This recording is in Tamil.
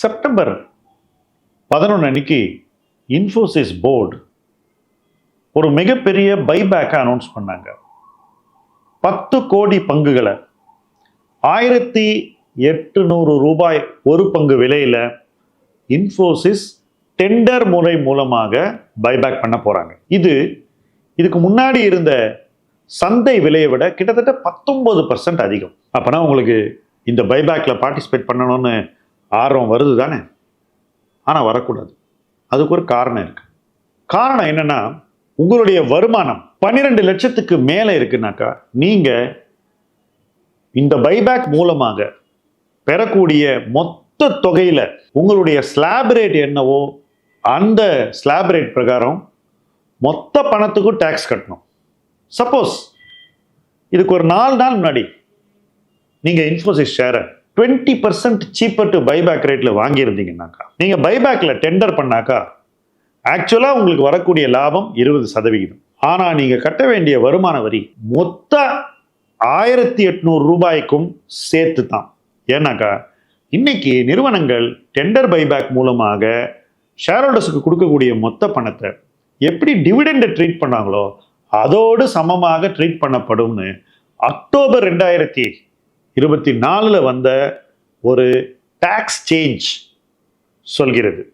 செப்டம்பர் பதினொன்று அன்னைக்கு இன்ஃபோசிஸ் போர்டு ஒரு மிகப்பெரிய பைபேக்கை அனௌன்ஸ் பண்ணாங்க. பத்து கோடி பங்குகளை. ஆயிரத்தி எட்டுநூறு ரூபாய் ஒரு பங்கு விலையில் இன்ஃபோசிஸ் டெண்டர் முறை மூலமாக பைபேக் பண்ண போகிறாங்க இது இதுக்கு முன்னாடி இருந்த சந்தை விலையை விட கிட்டத்தட்ட பத்தொம்பது பர்சன்ட் அதிகம். அப்போனா உங்களுக்கு இந்த பைபேக்கில் பார்ட்டிசிபேட் பண்ணணும்னு ஆர்வம் வருது தானே? ஆனால் வரக்கூடாது. அதுக்கு ஒரு காரணம் இருக்கு. காரணம் என்னன்னா உங்களுடைய வருமானம் பன்னிரெண்டு லட்சத்துக்கு மேலே இருக்குனாக்கா நீங்கள் இந்த பைபேக் மூலமாக பெறக்கூடிய மொத்த தொகையில் உங்களுடைய ஸ்லாப் ரேட் என்னவோ அந்த ஸ்லாப் ரேட் பிரகாரம் மொத்த பணத்துக்கும் டேக்ஸ் கட்டணும். சப்போஸ் இதுக்கு ஒரு நாலு நாள் முன்னாடி நீங்கள் இன்ஃபோசிஸ் ஷேரை twenty percent cheaper to buyback ரேட்டில் வாங்கியிருந்தீங்கன்னாக்கா நீங்கள் பைபேக்கில் டெண்டர் பண்ணாக்கா ஆக்சுவலாக உங்களுக்கு வரக்கூடிய லாபம் இருபது சதவிகிதம். ஆனால் நீங்கள் கட்ட வேண்டிய வருமான வரி மொத்த ஆயிரத்தி எட்நூறு ரூபாய்க்கும் சேர்த்து தான் ஏன்னாக்கா இன்னைக்கு நிறுவனங்கள் டெண்டர் பைபேக் மூலமாக ஷேர் ஹோல்டர்ஸுக்கு கொடுக்கக்கூடிய மொத்த பணத்தை எப்படி டிவிடெண்டை ட்ரீட் பண்ணாங்களோ அதோடு சமமாக ட்ரீட் பண்ணப்படும்னு அக்டோபர் ரெண்டாயிரத்தி இருபத்தி நாலில் வந்த ஒரு டேக்ஸ் சேஞ்ச் சொல்கிறது.